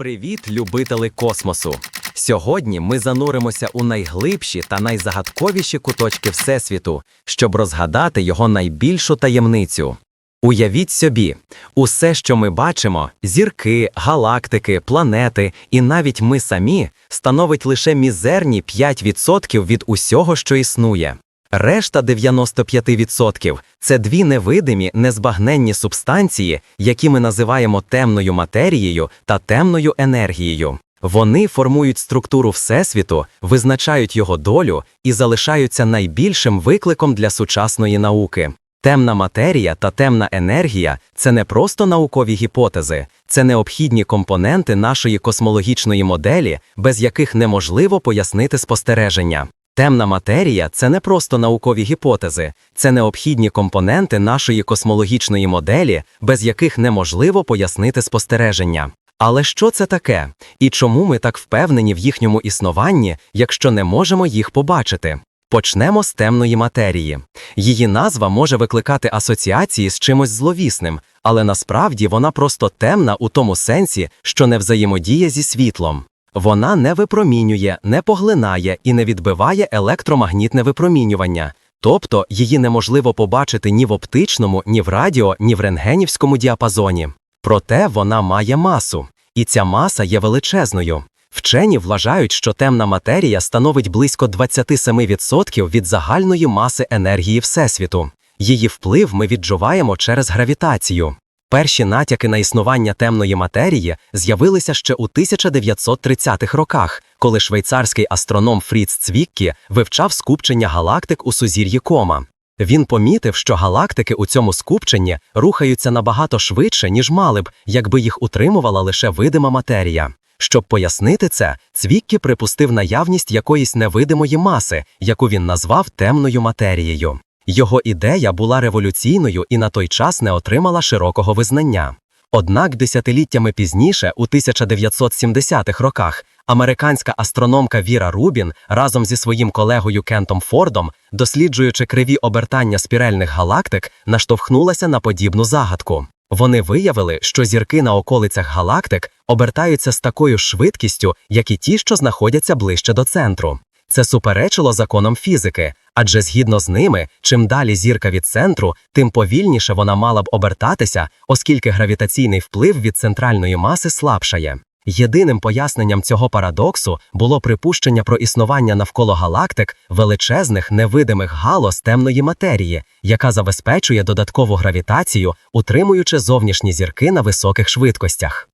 Привіт, любителі космосу! Сьогодні ми зануримося у найглибші та найзагадковіші куточки Всесвіту, щоб розгадати його найбільшу таємницю. Уявіть собі, усе, що ми бачимо зірки, галактики, планети і навіть ми самі становить лише мізерні 5% від усього, що існує. Решта 95% – це дві невидимі, незбагненні субстанції, які ми називаємо темною матерією та темною енергією. Вони формують структуру Всесвіту, визначають його долю і залишаються найбільшим викликом для сучасної науки. Темна матерія та темна енергія це не просто наукові гіпотези, це необхідні компоненти нашої космологічної моделі, без яких неможливо пояснити спостереження. Темна матерія це не просто наукові гіпотези, це необхідні компоненти нашої космологічної моделі, без яких неможливо пояснити спостереження. Але що це таке? І чому ми так впевнені в їхньому існуванні, якщо не можемо їх побачити? Почнемо з темної матерії. Її назва може викликати асоціації з чимось зловісним, але насправді вона просто темна у тому сенсі, що не взаємодіє зі світлом. Вона не випромінює, не поглинає і не відбиває електромагнітне випромінювання, тобто її неможливо побачити ні в оптичному, ні в радіо, ні в рентгенівському діапазоні. Проте вона має масу, і ця маса є величезною. Вчені вважають, що темна матерія становить близько 27% від загальної маси енергії Всесвіту. Її вплив ми відчуваємо через гравітацію. Перші натяки на існування темної матерії з'явилися ще у 1930-х роках, коли швейцарський астроном Фріц Цвіккі вивчав скупчення галактик у сузір'ї Кома. Він помітив, що галактики у цьому скупченні рухаються набагато швидше, ніж мали б, якби їх утримувала лише видима матерія. Щоб пояснити це, Цвіккі припустив наявність якоїсь невидимої маси, яку він назвав темною матерією. Його ідея була революційною і на той час не отримала широкого визнання. Однак десятиліттями пізніше, у 1970-х роках, американська астрономка Віра Рубін разом зі своїм колегою Кентом Фордом, досліджуючи криві обертання спірельних галактик, наштовхнулася на подібну загадку. Вони виявили, що зірки на околицях галактик обертаються з такою швидкістю, як і ті, що знаходяться ближче до центру. Це суперечило законам фізики, адже згідно з ними, чим далі зірка від центру, тим повільніше вона мала б обертатися, оскільки гравітаційний вплив від центральної маси слабшає. Єдиним поясненням цього парадоксу було припущення про існування навколо галактик величезних невидимих галоз темної матерії, яка забезпечує додаткову гравітацію, утримуючи зовнішні зірки на високих швидкостях.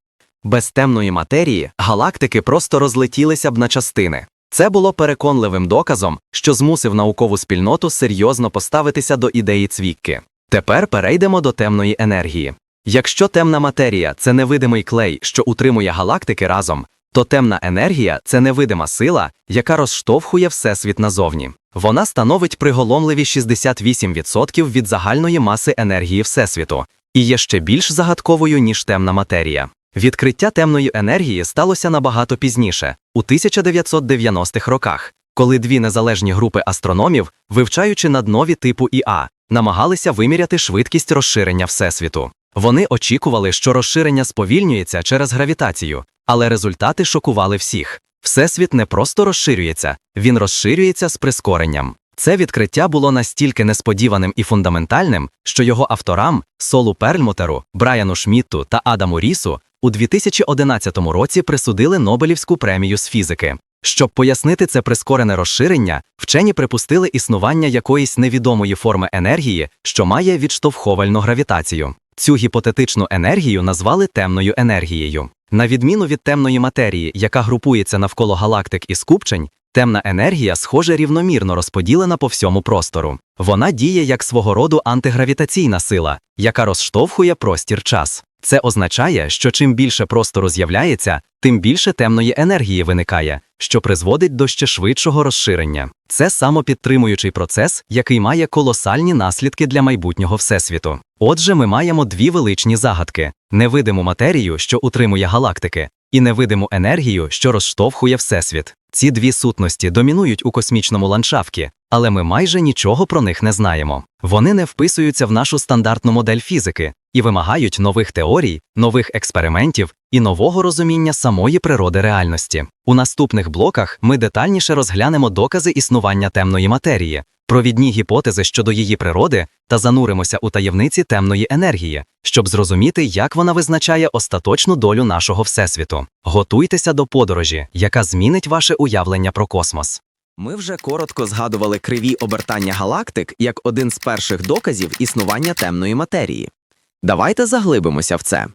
Без темної матерії галактики просто розлетілися б на частини. Це було переконливим доказом, що змусив наукову спільноту серйозно поставитися до ідеї цвікки. Тепер перейдемо до темної енергії. Якщо темна матерія це невидимий клей, що утримує галактики разом, то темна енергія це невидима сила, яка розштовхує Всесвіт назовні. Вона становить приголомливі 68% від загальної маси енергії Всесвіту і є ще більш загадковою, ніж темна матерія. Відкриття темної енергії сталося набагато пізніше, у 1990-х роках, коли дві незалежні групи астрономів, вивчаючи наднові типу ІА, намагалися виміряти швидкість розширення Всесвіту. Вони очікували, що розширення сповільнюється через гравітацію, але результати шокували всіх. Всесвіт не просто розширюється, він розширюється з прискоренням. Це відкриття було настільки несподіваним і фундаментальним, що його авторам Солу Перльмутеру, Брайану Шмітту та Адаму Рісу у 2011 році присудили Нобелівську премію з фізики. Щоб пояснити це прискорене розширення, вчені припустили існування якоїсь невідомої форми енергії, що має відштовхувальну гравітацію. Цю гіпотетичну енергію назвали темною енергією. На відміну від темної матерії, яка групується навколо галактик і скупчень, темна енергія, схоже, рівномірно розподілена по всьому простору. Вона діє як свого роду антигравітаційна сила, яка розштовхує простір час. Це означає, що чим більше простору з'являється, тим більше темної енергії виникає, що призводить до ще швидшого розширення. Це самопідтримуючий процес, який має колосальні наслідки для майбутнього всесвіту. Отже, ми маємо дві величні загадки: невидиму матерію, що утримує галактики, і невидиму енергію, що розштовхує Всесвіт. Ці дві сутності домінують у космічному ландшафті, але ми майже нічого про них не знаємо. Вони не вписуються в нашу стандартну модель фізики і вимагають нових теорій, нових експериментів і нового розуміння самої природи реальності. У наступних блоках ми детальніше розглянемо докази існування темної матерії, провідні гіпотези щодо її природи та зануримося у таємниці темної енергії, щоб зрозуміти, як вона визначає остаточну долю нашого всесвіту. Готуйтеся до подорожі, яка змінить ваше уявлення про космос. Ми вже коротко згадували криві обертання галактик як один з перших доказів існування темної матерії. Давайте заглибимося в це.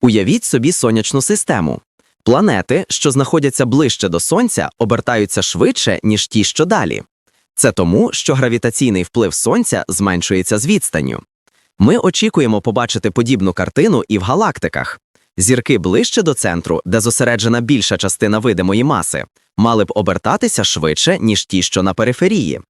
Уявіть собі сонячну систему. Планети, що знаходяться ближче до Сонця, обертаються швидше, ніж ті, що далі. Це тому, що гравітаційний вплив Сонця зменшується з відстанню. Ми очікуємо побачити подібну картину і в галактиках. Зірки ближче до центру, де зосереджена більша частина видимої маси, мали б обертатися швидше, ніж ті, що на периферії.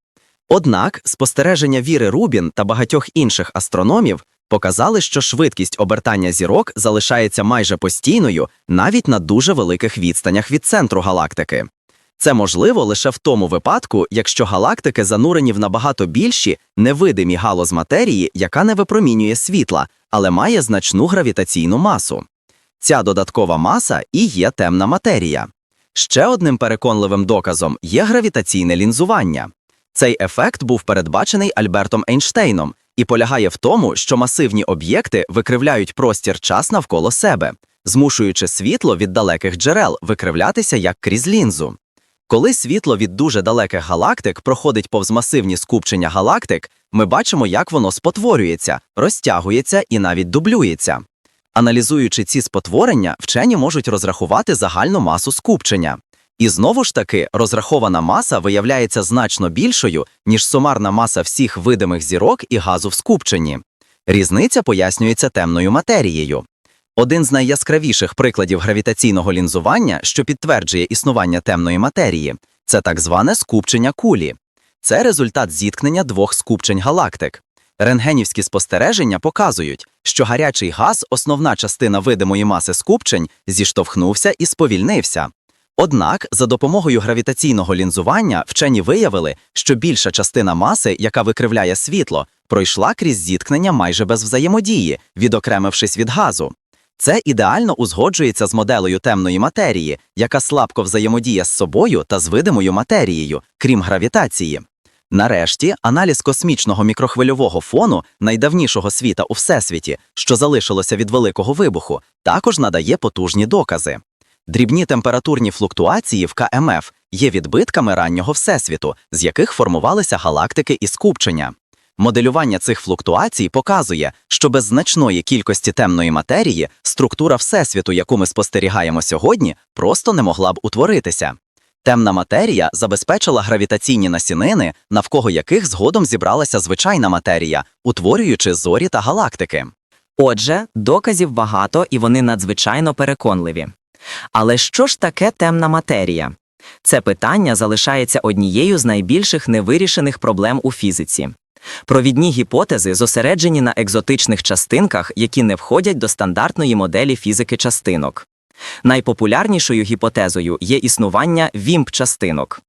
Однак спостереження Віри Рубін та багатьох інших астрономів показали, що швидкість обертання зірок залишається майже постійною навіть на дуже великих відстанях від центру галактики. Це можливо лише в тому випадку, якщо галактики занурені в набагато більші невидимі галоз матерії, яка не випромінює світла, але має значну гравітаційну масу. Ця додаткова маса і є темна матерія. Ще одним переконливим доказом є гравітаційне лінзування. Цей ефект був передбачений Альбертом Ейнштейном і полягає в тому, що масивні об'єкти викривляють простір час навколо себе, змушуючи світло від далеких джерел викривлятися як крізь лінзу. Коли світло від дуже далеких галактик проходить повз масивні скупчення галактик, ми бачимо, як воно спотворюється, розтягується і навіть дублюється. Аналізуючи ці спотворення, вчені можуть розрахувати загальну масу скупчення. І знову ж таки, розрахована маса виявляється значно більшою, ніж сумарна маса всіх видимих зірок і газу в скупченні. Різниця пояснюється темною матерією. Один з найяскравіших прикладів гравітаційного лінзування, що підтверджує існування темної матерії, це так зване скупчення кулі. Це результат зіткнення двох скупчень галактик. Рентгенівські спостереження показують, що гарячий газ, основна частина видимої маси скупчень, зіштовхнувся і сповільнився. Однак, за допомогою гравітаційного лінзування вчені виявили, що більша частина маси, яка викривляє світло, пройшла крізь зіткнення майже без взаємодії, відокремившись від газу. Це ідеально узгоджується з моделею темної матерії, яка слабко взаємодіє з собою та з видимою матерією, крім гравітації. Нарешті, аналіз космічного мікрохвильового фону найдавнішого світа у всесвіті, що залишилося від великого вибуху, також надає потужні докази. Дрібні температурні флуктуації в КМФ є відбитками раннього всесвіту, з яких формувалися галактики і скупчення. Моделювання цих флуктуацій показує, що без значної кількості темної матерії структура всесвіту, яку ми спостерігаємо сьогодні, просто не могла б утворитися. Темна матерія забезпечила гравітаційні насінини, навколо яких згодом зібралася звичайна матерія, утворюючи зорі та галактики. Отже, доказів багато і вони надзвичайно переконливі. Але що ж таке темна матерія? Це питання залишається однією з найбільших невирішених проблем у фізиці. Провідні гіпотези зосереджені на екзотичних частинках, які не входять до стандартної моделі фізики частинок. Найпопулярнішою гіпотезою є існування вімп-частинок.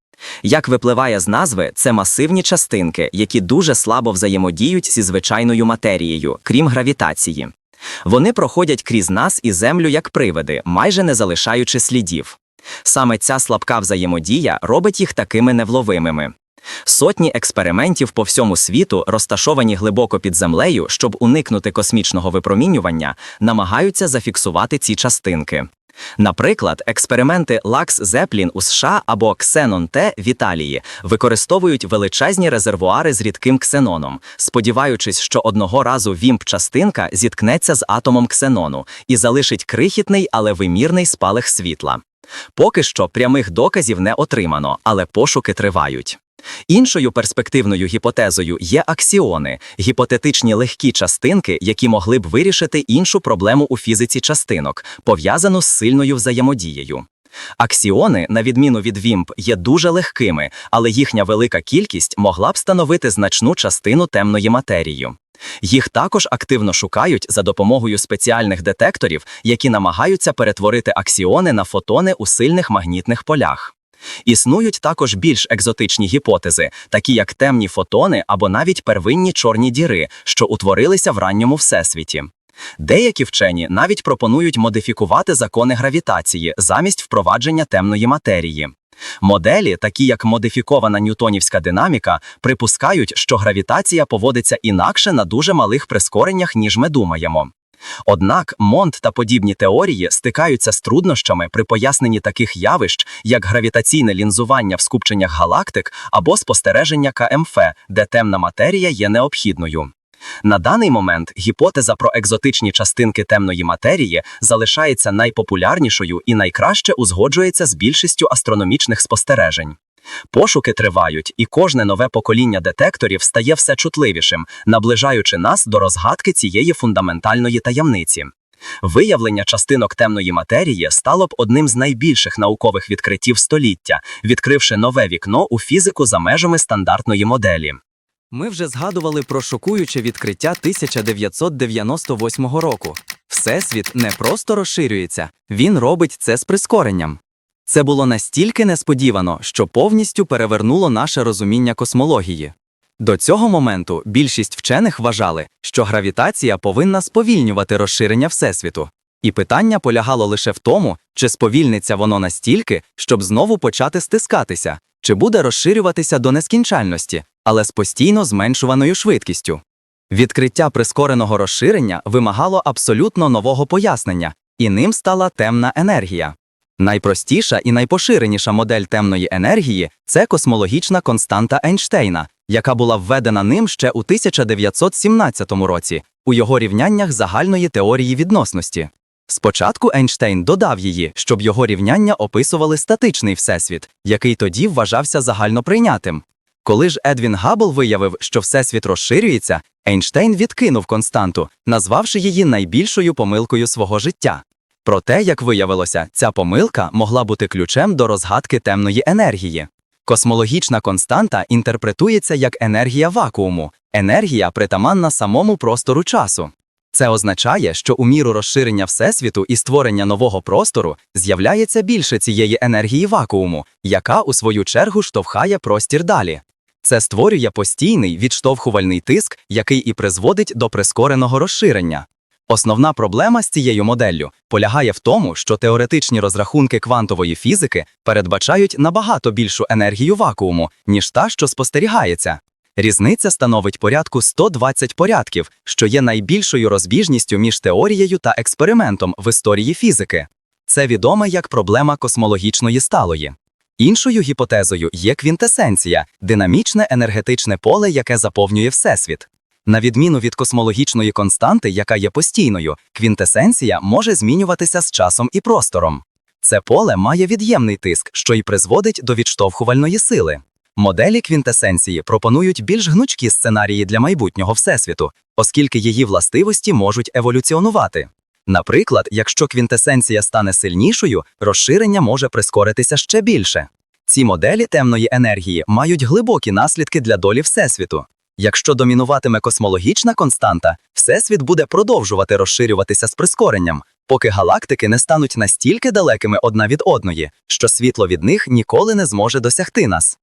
Як випливає з назви, це масивні частинки, які дуже слабо взаємодіють зі звичайною матерією, крім гравітації. Вони проходять крізь нас і Землю як привиди, майже не залишаючи слідів. Саме ця слабка взаємодія робить їх такими невловимими. Сотні експериментів по всьому світу, розташовані глибоко під землею, щоб уникнути космічного випромінювання, намагаються зафіксувати ці частинки. Наприклад, експерименти Лакс Зеплін у США або Ксенон Т в Італії використовують величезні резервуари з рідким ксеноном, сподіваючись, що одного разу вімп-частинка зіткнеться з атомом ксенону і залишить крихітний, але вимірний спалах світла. Поки що прямих доказів не отримано, але пошуки тривають. Іншою перспективною гіпотезою є аксіони, гіпотетичні легкі частинки, які могли б вирішити іншу проблему у фізиці частинок, пов'язану з сильною взаємодією. Аксіони, на відміну від вімп, є дуже легкими, але їхня велика кількість могла б становити значну частину темної матерії. Їх також активно шукають за допомогою спеціальних детекторів, які намагаються перетворити аксіони на фотони у сильних магнітних полях. Існують також більш екзотичні гіпотези, такі як темні фотони або навіть первинні чорні діри, що утворилися в ранньому всесвіті. Деякі вчені навіть пропонують модифікувати закони гравітації замість впровадження темної матерії. Моделі, такі як модифікована ньютонівська динаміка, припускають, що гравітація поводиться інакше на дуже малих прискореннях, ніж ми думаємо. Однак Монт та подібні теорії стикаються з труднощами при поясненні таких явищ, як гравітаційне лінзування в скупченнях галактик або спостереження КМФ, де темна матерія є необхідною. На даний момент гіпотеза про екзотичні частинки темної матерії залишається найпопулярнішою і найкраще узгоджується з більшістю астрономічних спостережень. Пошуки тривають, і кожне нове покоління детекторів стає все чутливішим, наближаючи нас до розгадки цієї фундаментальної таємниці. Виявлення частинок темної матерії стало б одним з найбільших наукових відкриттів століття, відкривши нове вікно у фізику за межами стандартної моделі. Ми вже згадували про шокуюче відкриття 1998 року. Всесвіт не просто розширюється, він робить це з прискоренням. Це було настільки несподівано, що повністю перевернуло наше розуміння космології. До цього моменту більшість вчених вважали, що гравітація повинна сповільнювати розширення Всесвіту. І питання полягало лише в тому, чи сповільниться воно настільки, щоб знову почати стискатися, чи буде розширюватися до нескінчальності, але з постійно зменшуваною швидкістю. Відкриття прискореного розширення вимагало абсолютно нового пояснення, і ним стала темна енергія. Найпростіша і найпоширеніша модель темної енергії це космологічна константа Ейнштейна, яка була введена ним ще у 1917 році у його рівняннях загальної теорії відносності. Спочатку Ейнштейн додав її, щоб його рівняння описували статичний всесвіт, який тоді вважався загальноприйнятим. Коли ж Едвін Габл виявив, що всесвіт розширюється, Ейнштейн відкинув константу, назвавши її найбільшою помилкою свого життя. Проте, як виявилося, ця помилка могла бути ключем до розгадки темної енергії. Космологічна константа інтерпретується як енергія вакууму, енергія притаманна самому простору часу. Це означає, що у міру розширення Всесвіту і створення нового простору з'являється більше цієї енергії вакууму, яка у свою чергу штовхає простір далі. Це створює постійний відштовхувальний тиск, який і призводить до прискореного розширення. Основна проблема з цією моделлю полягає в тому, що теоретичні розрахунки квантової фізики передбачають набагато більшу енергію вакууму, ніж та, що спостерігається. Різниця становить порядку 120 порядків, що є найбільшою розбіжністю між теорією та експериментом в історії фізики. Це відоме як проблема космологічної сталої. Іншою гіпотезою є квінтесенція динамічне енергетичне поле, яке заповнює Всесвіт. На відміну від космологічної константи, яка є постійною, квінтесенція може змінюватися з часом і простором. Це поле має від'ємний тиск, що й призводить до відштовхувальної сили. Моделі квінтесенції пропонують більш гнучкі сценарії для майбутнього всесвіту, оскільки її властивості можуть еволюціонувати. Наприклад, якщо квінтесенція стане сильнішою, розширення може прискоритися ще більше. Ці моделі темної енергії мають глибокі наслідки для долі Всесвіту. Якщо домінуватиме космологічна константа, Всесвіт буде продовжувати розширюватися з прискоренням, поки галактики не стануть настільки далекими одна від одної, що світло від них ніколи не зможе досягти нас.